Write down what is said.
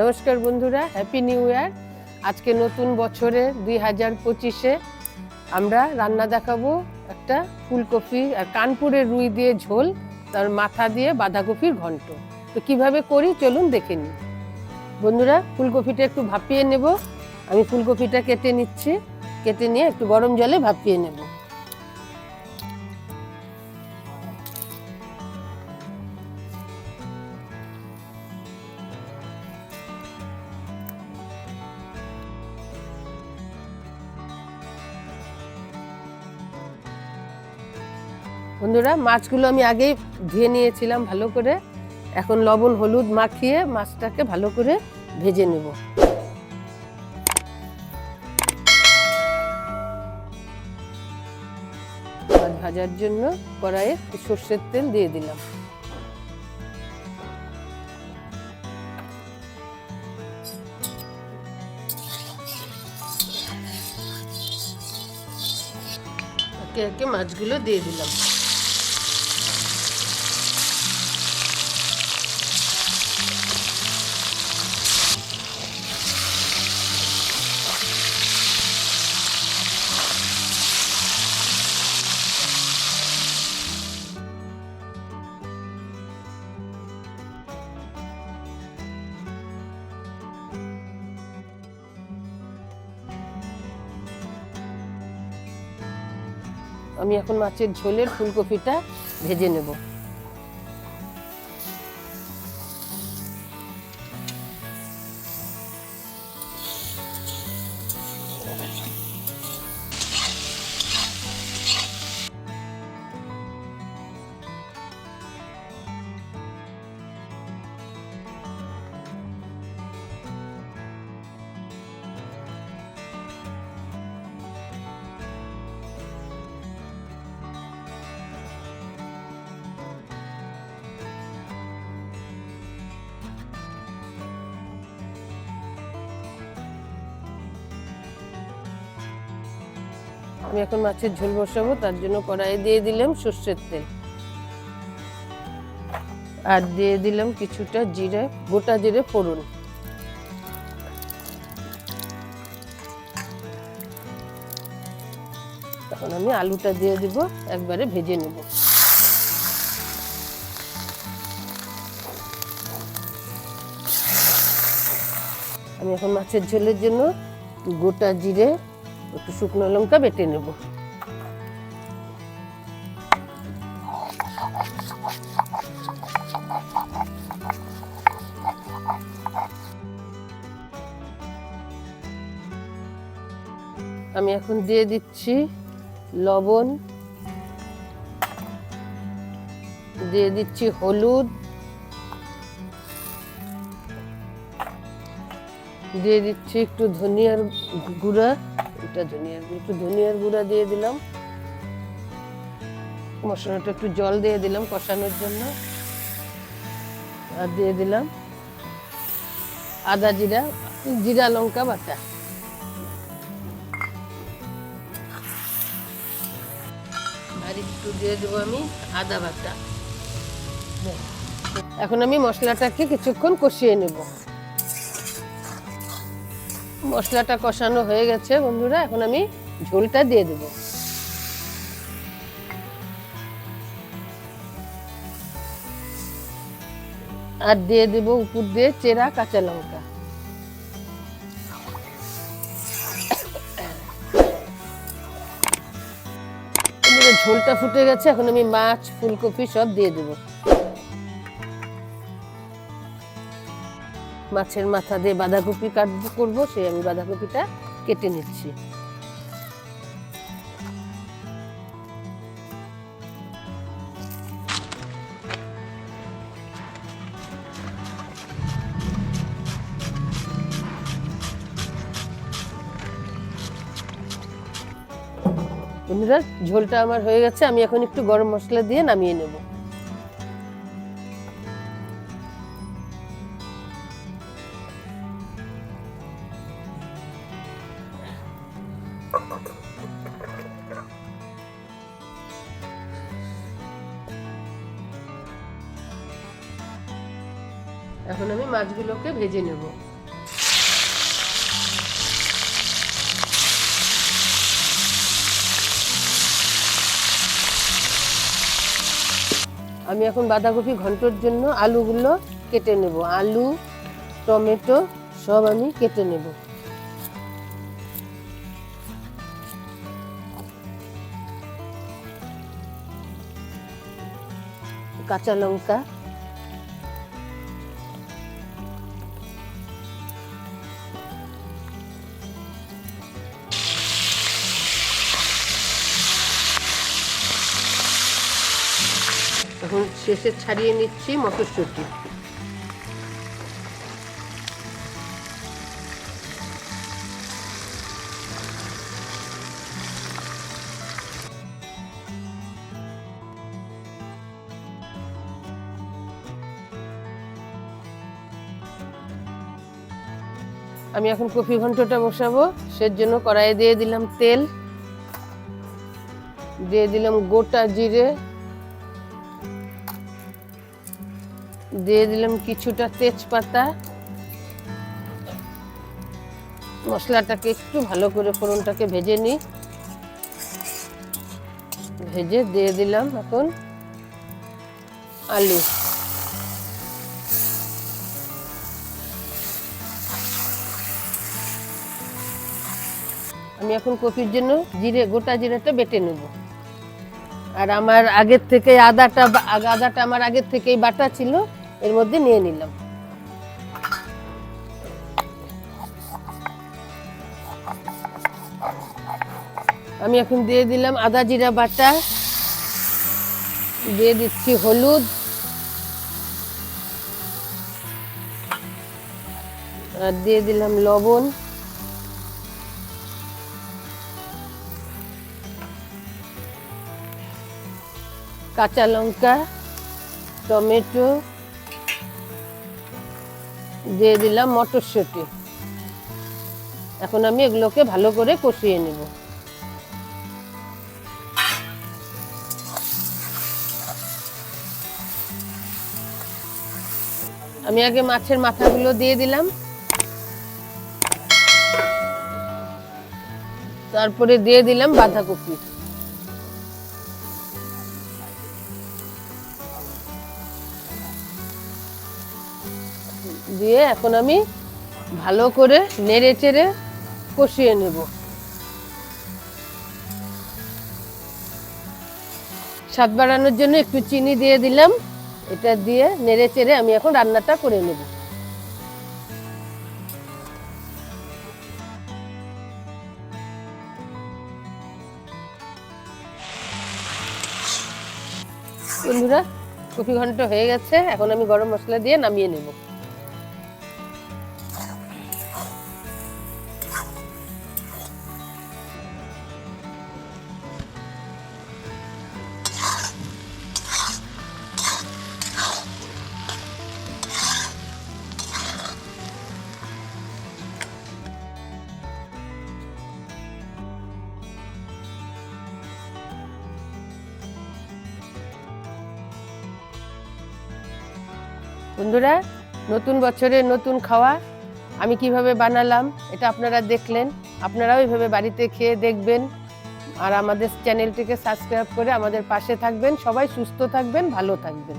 নমস্কার বন্ধুরা happy new year আজকে নতুন বছরে দুই হাজার পঁচিশে আমরা রান্না দেখাবো একটা ফুলকপি আর কানপুরের রুই দিয়ে ঝোল, তার মাথা দিয়ে বাঁধাকপির ঘন্ট। তো কীভাবে করি চলুন দেখে নিই। বন্ধুরা, ফুলকপিটা একটু ভাপিয়ে নেব। আমি ফুলকপিটা কেটে নিচ্ছি। কেটে নিয়ে একটু গরম জলে ভাপিয়ে নেব। বন্ধুরা, মাছগুলো আমি আগেই ধুয়ে নিয়েছিলাম ভালো করে। এখন লবণ, হলুদ মাখিয়ে মাছটাকে ভালো করে ভেজে নেব। মাছ ভাজার জন্য কড়াইয়ে সর্ষের তেল দিয়ে দিলাম। একে একে মাছগুলো দিয়ে দিলাম। আমি এখন মাছের ঝোলের ফুলকপিটা ভেজে নেব। আমি এখন মাছের ঝোল বসাবো, তার জন্য কড়াইয়ে দিয়ে দিলাম সর্ষের তেল। আর দিয়ে দিলাম কিছুটা জিরে, গোটা জিরে ফোড়ন। তখন আমি আলুটা দিয়ে দিব, একবারে ভেজে নেব। আমি এখন মাছের ঝোলের জন্য গোটা জিরে একটু শুকনো লঙ্কা বেটে নেব। আমি এখন দিয়ে দিচ্ছি লবণ, দিয়ে দিচ্ছি হলুদ, দিয়ে দিচ্ছি একটু ধনিয়ার গুঁড়া। এটা ধনিয়ার গুঁড়া, একটু ধনিয়ার গুঁড়া দিয়ে দিলাম। মশলাটা একটু জল দিয়ে দিলাম কষানোর জন্য। আর দিয়ে দিলাম আদা জিরা জিরা লঙ্কা বাটা। আর একটু দিয়ে দেবো আমি আদা বাটা। এখন আমি মশলাটাকে কিছুক্ষণ কষিয়ে নেব। মশলাটা কষানো হয়ে গেছে, বন্ধুরা। এখন আমি ঝোলটা দিয়ে দেব। আর দিয়ে দেব উপর দিয়ে চেরা কাঁচা লঙ্কা। ঝোলটা ফুটে গেছে। এখন আমি মাছ, ফুলকপি সব দিয়ে দেব। মাছের মাথা দিয়ে বাঁধাকপি কাটবো, করব, সেই আমি বাঁধাকপিটা কেটে নিচ্ছি। বন্ধুরা, ঝোলটা আমার হয়ে গেছে, আমি এখন একটু গরম মশলা দিয়ে নামিয়ে নেব। এখন আমি মাছগুলোকে ভেজে নেব। আমি এখন বাঁধাকপি ঘন্টর জন্য আলুগুলো কেটে নেব। আলু, টমেটো সব আমি কেটে নেব। কাঁচা লঙ্কা। এখন শেষে ছাড়িয়ে নিচ্ছি মটরশুঁটি। আমি এখন কফি ঘন্টটা বসাবো। সের জন্য কড়াইয়ে দিয়ে দিলাম তেল। দিয়ে দিলাম গোটা জিরে। দিয়ে দিলাম কিছুটা তেজপাতা। মশলাটাকে একটু ভালো করে ফোড়নটাকে ভেজে নিই। ভেজে দিয়ে দিলাম এখন আলু। আমি এখন কপির জন্য জিরে, গোটা জিরেটা বেটে নেব। আর আমার আগের থেকে আদাটা আদাটা আমার আগের থেকেই বাটা ছিল, এর মধ্যে নিয়ে নিলাম। আমি এখন দিয়ে দিলাম আদা জিরা বাটা। দিয়ে দিচ্ছি হলুদ। আর দিয়ে দিলাম লবণ। কাঁচা লঙ্কা, টমেটো, দিয়ে দিলাম মটরশুঁটি। এখন আমি এগুলোকে ভালো করে কষিয়ে নেব। আমি আগে মাছের মাথাগুলো দিয়ে দিলাম। তারপরে দিয়ে দিলাম বাঁধাকপি। দিয়ে এখন আমি ভালো করে নেড়ে চেড়ে কষিয়ে নেব। স্বাদ বাড়ানোর জন্য একটু চিনি দিয়ে দিলাম। এটা দিয়ে নেড়ে চেড়ে আমি এখন রান্নাটা করে নেব। বন্ধুরা, কফি ঘন্ট হয়ে গেছে। এখন আমি গরম মশলা দিয়ে নামিয়ে নেব। বন্ধুরা, নতুন বছরে নতুন খাওয়া আমি কীভাবে বানালাম এটা আপনারা দেখলেন। আপনারাও এইভাবে বাড়িতে খেয়ে দেখবেন। আর আমাদের চ্যানেলটিকে সাবস্ক্রাইব করে আমাদের পাশে থাকবেন। সবাই সুস্থ থাকবেন, ভালো থাকবেন।